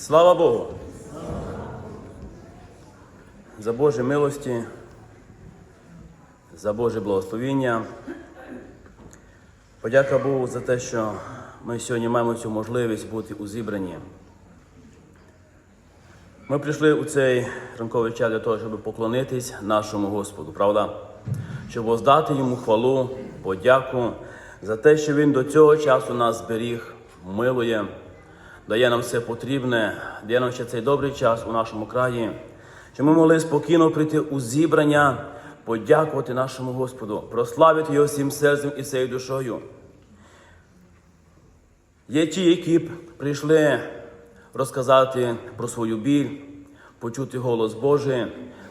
Слава Богу! За Божі милості, за Боже благословіння. Подяка Богу за те, що ми сьогодні маємо цю можливість бути у зібранні. Ми прийшли у цей ранковий час для того, щоб поклонитись нашому Господу, правда? Щоб воздати йому хвалу, подяку за те, що Він до цього часу нас зберіг, милує, дає нам все потрібне, дає нам ще цей добрий час у нашому краї, щоб ми могли спокійно прийти у зібрання, подякувати нашому Господу, прославити Його всім серцем і всією душою. Є ті, які прийшли розказати про свою біль, почути голос Божий,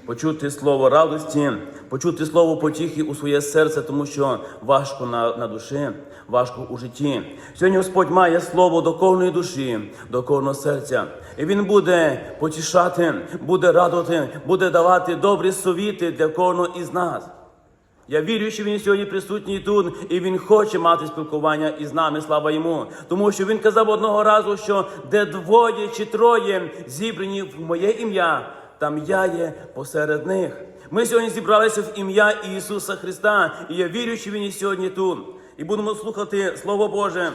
почути слово радості, почути слово потіхи у своє серце, тому що важко на, на душі, важко у житті. Сьогодні Господь має слово до кожної душі, до кожного серця. І Він буде потішати, буде радувати, буде давати добрі совіти для кожного із нас. Я вірю, що він сьогодні присутній тут, і він хоче мати спілкування із нами, слава йому. Тому що він казав одного разу, що де двоє чи троє зібрані в моє ім'я, там я є посеред них. Ми сьогодні зібралися в ім'я Ісуса Христа, і я вірю, що Він і сьогодні тут. І будемо слухати Слово Боже,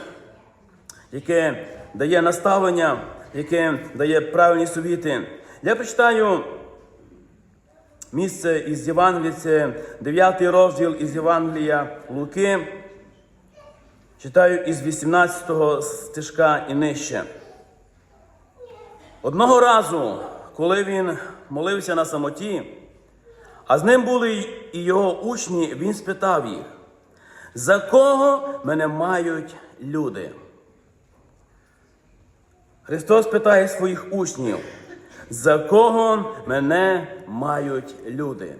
яке дає наставлення, яке дає правильні совіти. Я прочитаю Місце із Євангелія, це 9 розділ із Євангелія Луки. Читаю із 18 стежка і нижче. Одного разу, коли він молився на самоті, а з ним були і його учні, він спитав їх, за кого мене мають люди? Христос питає своїх учнів, за кого мене мають люди?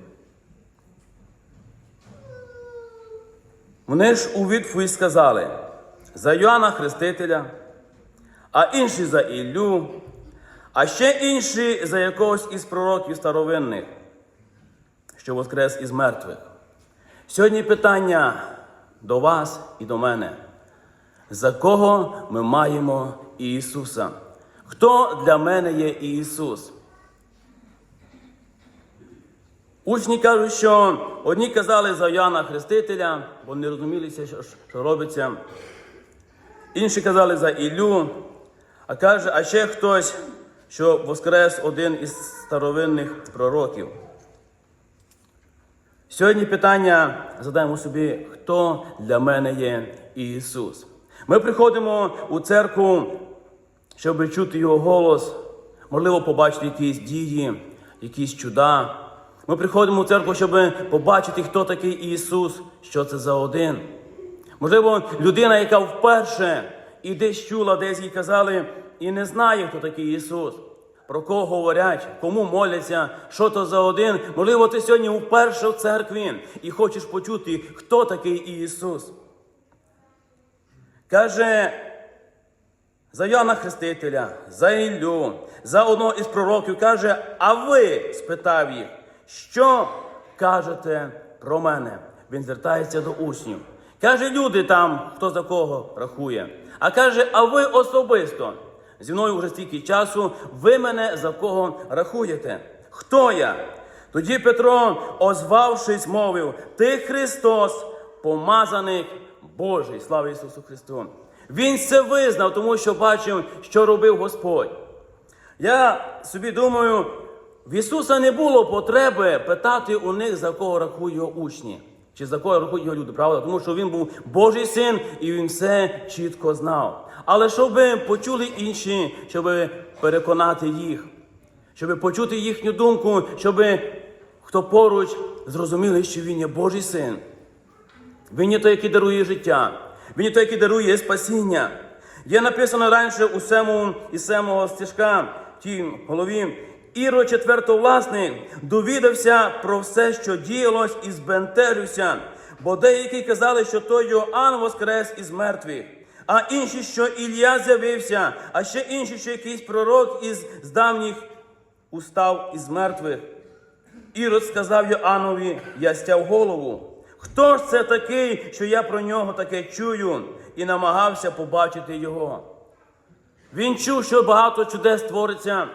Вони ж у відповідь сказали за Йоанна Хрестителя, а інші за Іллю, а ще інші за якогось із пророків старовинних, що воскрес із мертвих. Сьогодні питання до вас і до мене. За кого ми маємо Ісуса? Хто для мене є Ісус? Учні кажуть, що одні казали за Яна Хрестителя, бо не розумілися, що, робиться. Інші казали за Іллю, а каже, а ще хтось, що воскрес один із старовинних пророків. Сьогодні питання задаємо собі, хто для мене є Ісус. Ми приходимо у церкву, щоб чути Його голос, можливо, побачити якісь дії, якісь чуда. Ми приходимо у церкву, щоб побачити, хто такий Ісус, що це за один. Можливо, людина, яка вперше і десь чула, десь їй казали, і не знає, хто такий Ісус. Про кого говорять, кому моляться, що то за один. Можливо, ти сьогодні вперше в церкві і хочеш почути, хто такий Ісус. Каже за Яна Хрестителя, за Іллю, за одного із пророків, каже, а ви спитав їх, що кажете про мене? Він звертається до учнів. Каже, люди там, хто за кого рахує. А каже, а ви особисто. Зі мною вже стільки часу, ви мене за кого рахуєте? Хто я? Тоді Петро, озвавшись, мовив: Ти Христос, помазаний Божий. Слава Ісусу Христу! Він це визнав, тому що бачив, що робив Господь. Я собі думаю, в Ісуса не було потреби питати у них, за кого рахують його учні, чи за кого рахують його люди, правда? Тому що він був Божий син і він все чітко знав. Але щоб почули інші, щоб переконати їх, щоб почути їхню думку, щоб хто поруч зрозуміли, що він є Божий син. Він є той, який дарує життя. Він є той, який дарує спасіння. Є написано раніше у сему і семого стежка, в тій голові. Іро четвертовласник довідався про все, що діялось, і збентежився, бо деякі казали, що той Йоанн воскрес із мертвих, а інші, що Ілля з'явився, а ще інші, що якийсь пророк із з давніх устав із мертвих. Ірод сказав Йоаннові, я стяв голову. Хто ж це такий, що я про нього таке чую і намагався побачити його? Він чув, що багато чудес твориться,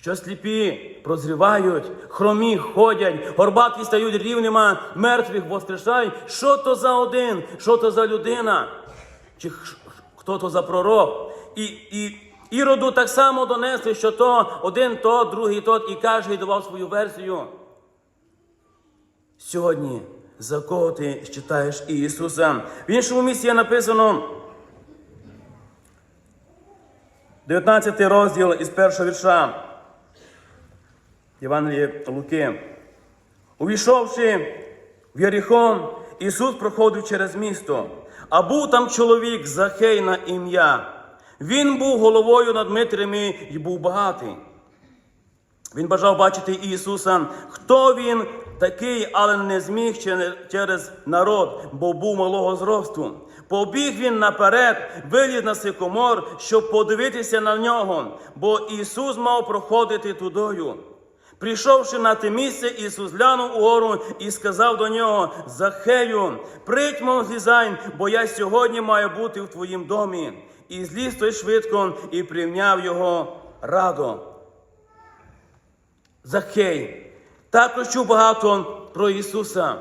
що сліпі прозрівають, хромі ходять, горбаті стають рівними, мертвих воскрешають. Що то за один, що то за людина? Чи хто то за пророк? І, і Іроду так само донесли, що то один, то, другий, тот, і кожен давав свою версію. Сьогодні за кого ти читаєш Ісуса? В іншому місці є написано 19 розділ із першого вірша Євангелія Луки. Увійшовши в Єріхон, Ісус проходив через місто, а був там чоловік Захей на ім'я. Він був головою над Митрями і був багатий. Він бажав бачити Ісуса, хто він такий, але не зміг через народ, бо був малого зросту. Побіг він наперед, виліз на сикомор, щоб подивитися на нього, бо Ісус мав проходити тудою. Прийшовши на те місце, Ісус глянув угору і сказав до нього: Захею, притьмо злізай, бо я сьогодні маю бути в твоїм домі. І зліз той швидко і прийняв його радо. Захей. Також чув багато про Ісуса.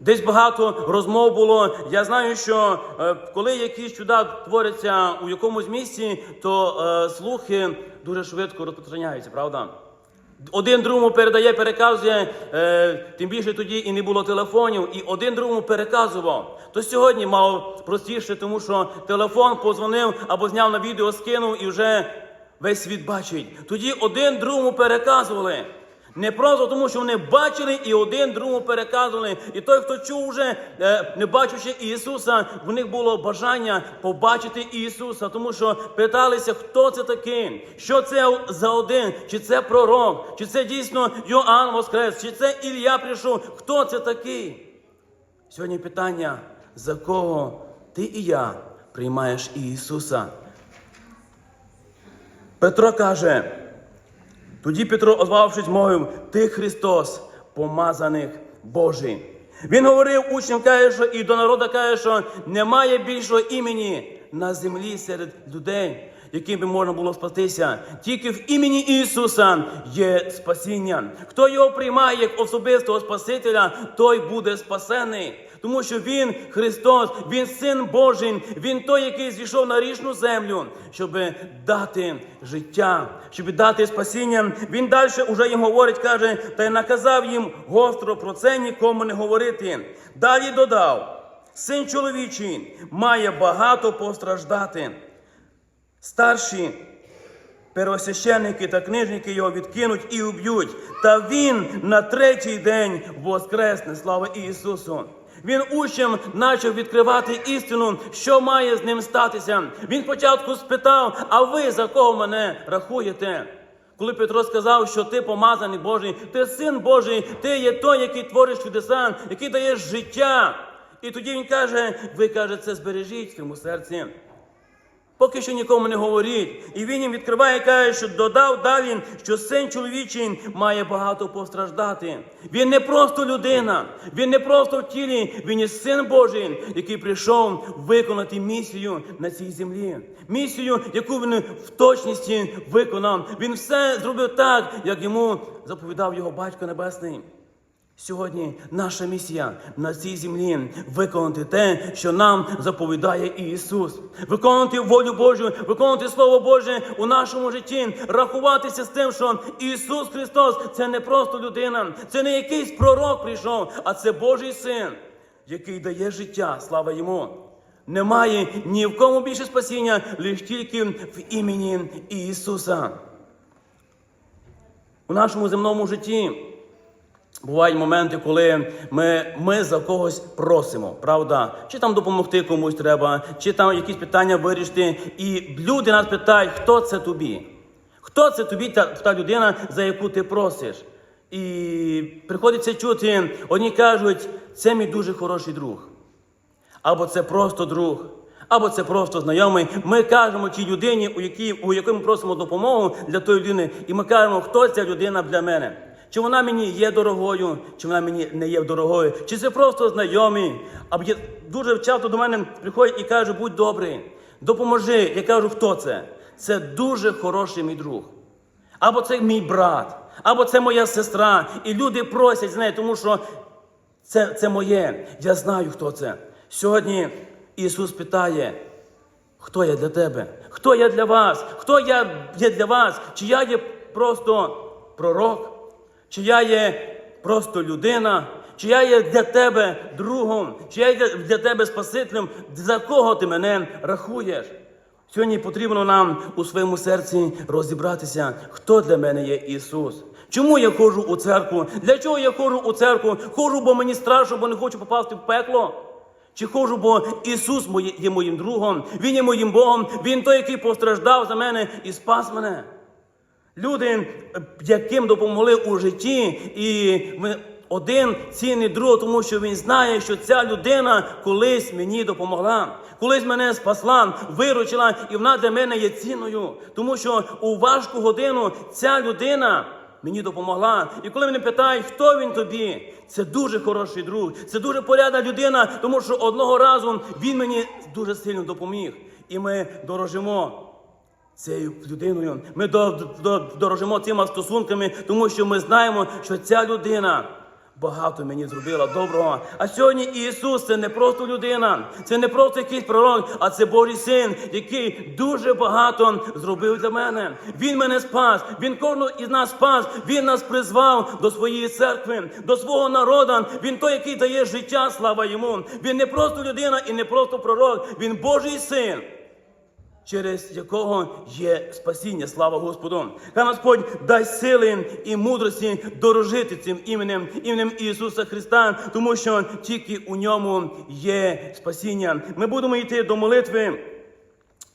Десь багато розмов було. Я знаю, що е, коли якісь чуда творяться у якомусь місці, то е, слухи дуже швидко розпространяються, правда? Один другому передає, переказує, е, тим більше тоді і не було телефонів, і один другому переказував. То сьогодні мав простіше, тому що телефон позвонив або зняв на відео, скинув і вже весь світ бачить. Тоді один другому переказували. Не просто тому, що вони бачили і один другому переказували. І той, хто чув вже, е, не бачивши Ісуса, в них було бажання побачити Ісуса, тому що питалися, хто це такий, що це за один, чи це пророк, чи це дійсно Йоанн Воскрес, чи це Ілля прийшов. Хто це такий? Сьогодні питання, за кого ти і я приймаєш Ісуса? Петро каже. Тоді Петро, озвавшись, мовив, ти Христос, помазаних Божий. Він говорив учням, каже, що і до народу каже, що немає більшого імені на землі серед людей, яким би можна було спастися. Тільки в імені Ісуса є спасіння. Хто його приймає як особистого Спасителя, той буде спасений. Тому що Він Христос, Він Син Божий, Він той, який зійшов на річну землю, щоб дати життя, щоб дати спасіння. Він далі уже їм говорить, каже, та й наказав їм гостро про це нікому не говорити. Далі додав: син чоловічий має багато постраждати. Старші первосвященники та книжники його відкинуть і уб'ють. Та він на третій день воскресне. Слава Ісусу! Він учням почав відкривати істину, що має з ним статися. Він спочатку спитав: а ви за кого мене рахуєте? Коли Петро сказав, що ти помазаний Божий, ти син Божий, ти є той, який твориш чудеса, який даєш життя. І тоді він каже: ви каже, це збережіть в своєму серці. Поки що нікому не говоріть. І він їм відкриває, і каже, що додав далі, що син чоловічий має багато постраждати. Він не просто людина, він не просто в тілі, він є син Божий, який прийшов виконати місію на цій землі. Місію, яку він в точності виконав. Він все зробив так, як йому заповідав його батько небесний. Сьогодні наша місія на цій землі виконати те, що нам заповідає Ісус, виконувати волю Божу, виконувати Слово Боже у нашому житті, рахуватися з тим, що Ісус Христос це не просто людина, це не якийсь пророк прийшов, а це Божий син, який дає життя. Слава йому! Немає ні в кому більше спасіння, лише тільки в імені Ісуса. У нашому земному житті. Бувають моменти, коли ми, ми за когось просимо, правда? Чи там допомогти комусь треба, чи там якісь питання вирішити. І люди нас питають, хто це тобі? Хто це тобі та, та людина, за яку ти просиш? І приходиться чути, одні кажуть, це мій дуже хороший друг. Або це просто друг, або це просто знайомий. Ми кажемо тій людині, у якій, у якій ми просимо допомогу для тої людини, і ми кажемо, хто ця людина для мене. Чи вона мені є дорогою, чи вона мені не є дорогою, чи це просто знайомі. Або є- дуже часто до мене приходять і кажуть, будь добрий, допоможи. Я кажу, хто це? Це дуже хороший мій друг. Або це мій брат, або це моя сестра. І люди просять з нею, тому що це, це моє. Я знаю, хто це. Сьогодні Ісус питає, хто я для тебе? Хто я для вас? Хто я є для вас? Чи я є просто пророк? Чи я є просто людина? Чи я є для тебе другом? Чи я є для тебе Спасителем? За кого ти мене рахуєш? Сьогодні потрібно нам у своєму серці розібратися, хто для мене є Ісус. Чому я ходжу у церкву? Для чого я ходжу у церкву? Ходжу, бо мені страшно, бо не хочу попасти в пекло. Чи ходжу, бо Ісус є моїм другом, Він є моїм Богом, Він той, який постраждав за мене і спас мене. Люди, е, яким допомогли у житті, і один цінний другого, тому що він знає, що ця людина колись мені допомогла, колись мене спасла, виручила, і вона для мене є цінною. Тому що у важку годину ця людина мені допомогла. І коли мене питають, хто він тобі, це дуже хороший друг, це дуже порядна людина, тому що одного разу він мені дуже сильно допоміг. І ми дорожимо цією людиною. Ми до- до- дорожимо цими стосунками, тому що ми знаємо, що ця людина багато мені зробила доброго. А сьогодні Ісус це не просто людина, це не просто якийсь пророк, а це Божий син, який дуже багато зробив для мене. Він мене спас, він кожного із нас спас, він нас призвав до своєї церкви, до свого народу. Він той, який дає життя, слава йому. Він не просто людина і не просто пророк, він Божий син через якого є спасіння, слава Господу. Хай Господь дасть сили і мудрості дорожити цим іменем, іменем Ісуса Христа, тому що тільки у ньому є спасіння. Ми будемо йти до молитви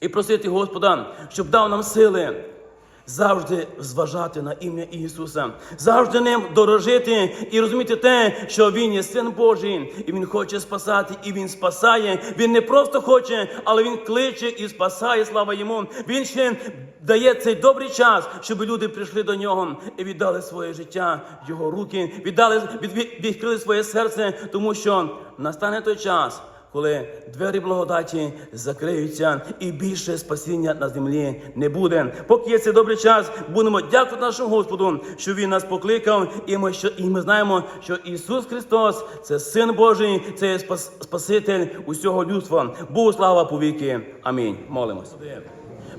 і просити Господа, щоб дав нам сили. Завжди зважати на ім'я Ісуса, завжди ним дорожити і розуміти те, що Він є син Божий, і Він хоче спасати, і Він спасає. Він не просто хоче, але Він кличе і спасає. Слава йому. Він ще дає цей добрий час, щоб люди прийшли до нього і віддали своє життя його руки, віддали від, від- відкрили своє серце, тому що настане той час коли двері благодаті закриються і більше спасіння на землі не буде. Поки є цей добрий час, будемо дякувати нашому Господу, що Він нас покликав, і ми, що, і ми знаємо, що Ісус Христос це Син Божий, це спас, Спаситель усього людства. Богу слава повіки. Амінь. Молимось.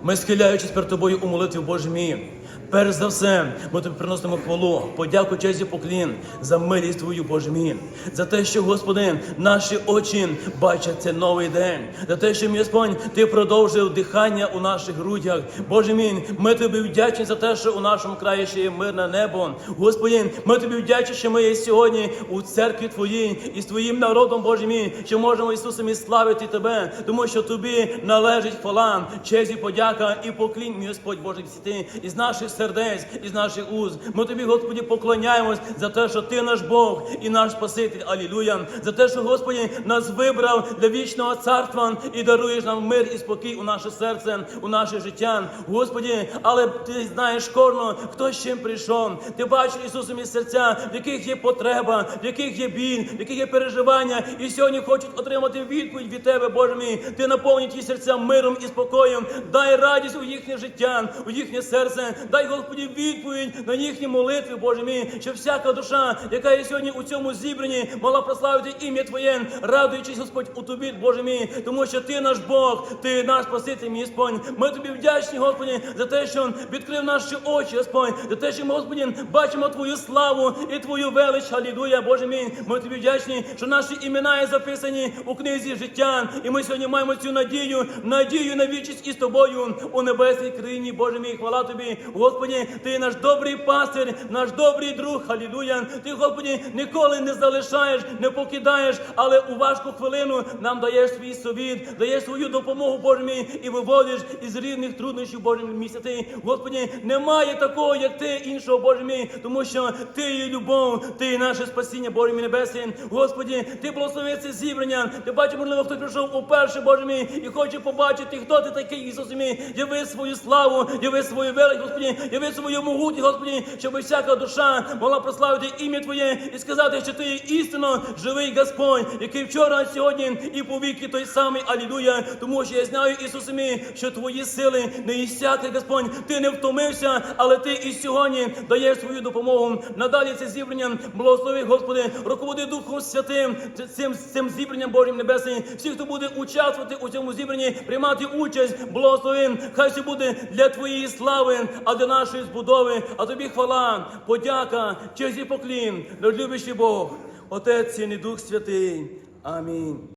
Ми схиляючись перед тобою у молитві Божій мій. Перш за все, ми тобі приносимо хвалу, подяку, честь і поклін за милість Твою, Боже мій, за те, що, Господи, наші очі бачать цей новий день, за те, що, Господь, Ти продовжив дихання у наших грудях. Боже мій, ми тобі вдячні за те, що у нашому краї ще є мирне небо. Господи, ми тобі вдячні, що ми є сьогодні у церкві Твоїй і з Твоїм народом, Боже мій, що можемо Ісусе мій славити Тебе, тому що Тобі належить хвала, честь і подяка і поклін, мій Господь Божий святи, із наших сердець, із наших уст. Ми тобі, Господі, поклоняємось за те, що ти наш Бог і наш Спаситель. Алілуя. За те, що Господі нас вибрав для вічного царства і даруєш нам мир і спокій у наше серце, у наше життя. Господі, але ти знаєш кожного, хто з чим прийшов. Ти бачиш Ісусе мій серця, в яких є потреба, в яких є біль, в яких є переживання, і сьогодні хочуть отримати відповідь від тебе, Боже мій. Ти наповни ті серця миром і спокоєм. Дай радість у їхнє життя, у їхнє серце. Дай, Господі, відповідь на їхні молитви, Боже мій, щоб всяка душа, яка є сьогодні у цьому зібранні, могла прославити ім'я Твоє, радуючись, Господь, у тобі, Боже мій, тому що Ти наш Бог, Ти наш Спаситель, мій Господь. Ми тобі вдячні, Господі, за те, що відкрив наші очі, Господь, за те, що ми, Господі, бачимо Твою славу і Твою велич. Алілуя, Боже мій. Ми тобі вдячні, що наші імена є записані у книзі життя. І ми сьогодні маємо цю надію, надію на вічність із тобою у небесній країні, Боже мій, хвала тобі, Господі, ти наш добрий пастир, наш добрий друг, Алілуя. Ти, Господі, ніколи не залишаєш, не покидаєш, але у важку хвилину нам даєш свій совіт, даєш свою допомогу, Боже мій, і виводиш із різних труднощів, Боже мій, місяці. Господі, немає такого, як ти, іншого, Боже мій, тому що ти є любов, ти є наше спасіння, Боже мій небесний. Господі, ти благослови це зібрання. Ти бачиш, можливо, хто прийшов уперше, Боже мій, і хоче побачити, хто ти такий, Ісус мій. Яви свою славу, яви свою велич, Господі, яви свою могутність, Господи, щоб всяка душа могла прославити ім'я Твоє і сказати, що Ти істинно живий Господь, який вчора, сьогодні і повіки той самий. Алілуя. Тому що я знаю, Ісусе мій, що Твої сили не іссякли, Господь. Ти не втомився, але Ти і сьогодні даєш свою допомогу. Надалі це зібрання, благослови, Господи, руководи Духом Святим, цим, цим зібранням Божим Небесним. Всі, хто буде участвувати у цьому зібранні, приймати участь, благослови. Хай це буде для Твоєї слави, а для нашої збудови. А тобі хвала, подяка, честь і поклін, любящий Бог, Отець і Дух Святий. Амінь.